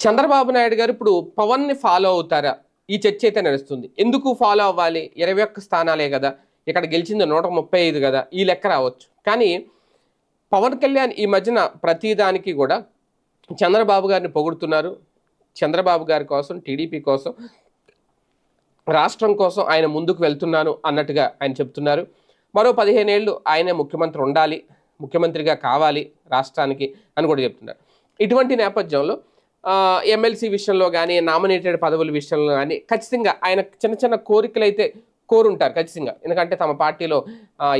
చంద్రబాబు నాయుడు గారు ఇప్పుడు పవన్ని ఫాలో అవుతారా? ఈ చర్చ అయితే నడుస్తుంది. ఎందుకు ఫాలో అవ్వాలి? ఇరవై ఒక్క స్థానాలే కదా. ఇక్కడ గెలిచింది నూట ముప్పై ఐదు కదా. ఈ లెక్క రావచ్చు. కానీ పవన్ కళ్యాణ్ ఈ మధ్యన ప్రతిదానికి కూడా చంద్రబాబు గారిని పొగుడుతున్నారు. చంద్రబాబు గారి కోసం టీడీపీ కోసం రాష్ట్రం కోసం ఆయన ముందుకు వెళ్తున్నాను అన్నట్టుగా ఆయన చెప్తున్నారు. మరో పదిహేను ఏళ్ళు ఆయనే ముఖ్యమంత్రి ఉండాలి ముఖ్యమంత్రిగా కావాలి రాష్ట్రానికి అని కూడా చెప్తున్నారు. ఇటువంటి నేపథ్యంలో ఎమ్మెల్సీ విషయంలో కానీ నామినేటెడ్ పదవుల విషయంలో కానీ ఖచ్చితంగా ఆయన చిన్న చిన్న కోరికలు అయితే కోరుంటారు ఖచ్చితంగా. ఎందుకంటే తమ పార్టీలో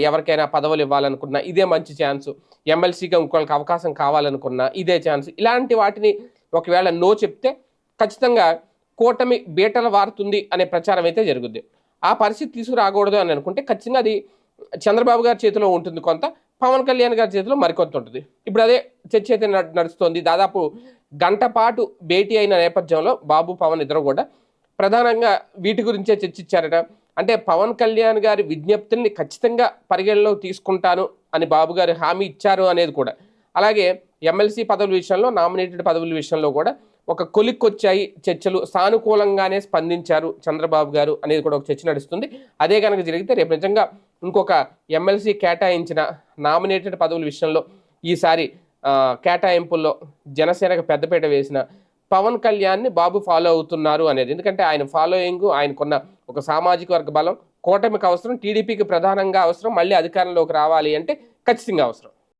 ఎవరికైనా పదవులు ఇవ్వాలనుకున్నా ఇదే మంచి ఛాన్స్. ఎమ్మెల్సీగా ఇంకోళ్ళకి అవకాశం కావాలనుకున్నా ఇదే ఛాన్స్. ఇలాంటి వాటిని ఒకవేళ నో చెప్తే ఖచ్చితంగా కూటమి బీటలు వారుతుంది అనే ప్రచారం అయితే జరుగుద్ది. ఆ పరిస్థితి తీసుకురాకూడదు అని అనుకుంటే ఖచ్చితంగా అది చంద్రబాబు గారి చేతిలో ఉంటుంది కొంత. పవన్ కళ్యాణ్ గారి చేతిలో మరికొంత ఉంటుంది. ఇప్పుడు అదే చర్చ అయితే నడు- నడుస్తోంది. దాదాపు గంట పాటు భేటీ అయిన నేపథ్యంలో బాబు పవన్ ఇద్దరు కూడా ప్రధానంగా వీటి గురించే చర్చించారట అంటే పవన్ కళ్యాణ్ గారి విజ్ఞప్తుల్ని ఖచ్చితంగా పరిగణలోకి తీసుకుంటాను అని బాబు గారు హామీ ఇచ్చారు అనేది కూడా. అలాగే ఎమ్మెల్సీ పదవుల విషయంలో నామినేటెడ్ పదవుల విషయంలో కూడా ఒక కొలిక్కొచ్చాయి చర్చలు. సానుకూలంగానే స్పందించారు చంద్రబాబు గారు అనేది కూడా ఒక చర్చ నడుస్తుంది. అదే కనుక జరిగితే రేపు నిజంగా ఇంకొక ఎమ్మెల్సీ కేటాయించిన నామినేటెడ్ పదవుల విషయంలో ఈసారి కేటాయింపుల్లో జనసేనకు పెద్దపీట వేసిన పవన్ కళ్యాణ్ని బాబు ఫాలో అవుతున్నారు అనేది. ఎందుకంటే ఆయన ఫాలోయింగ్ ఆయనకున్న ఒక సామాజిక వర్గ బలం కూటమికి అవసరం టీడీపీకి ప్రధానంగా అవసరం మళ్ళీ అధికారంలోకి రావాలి అంటే ఖచ్చితంగా అవసరం.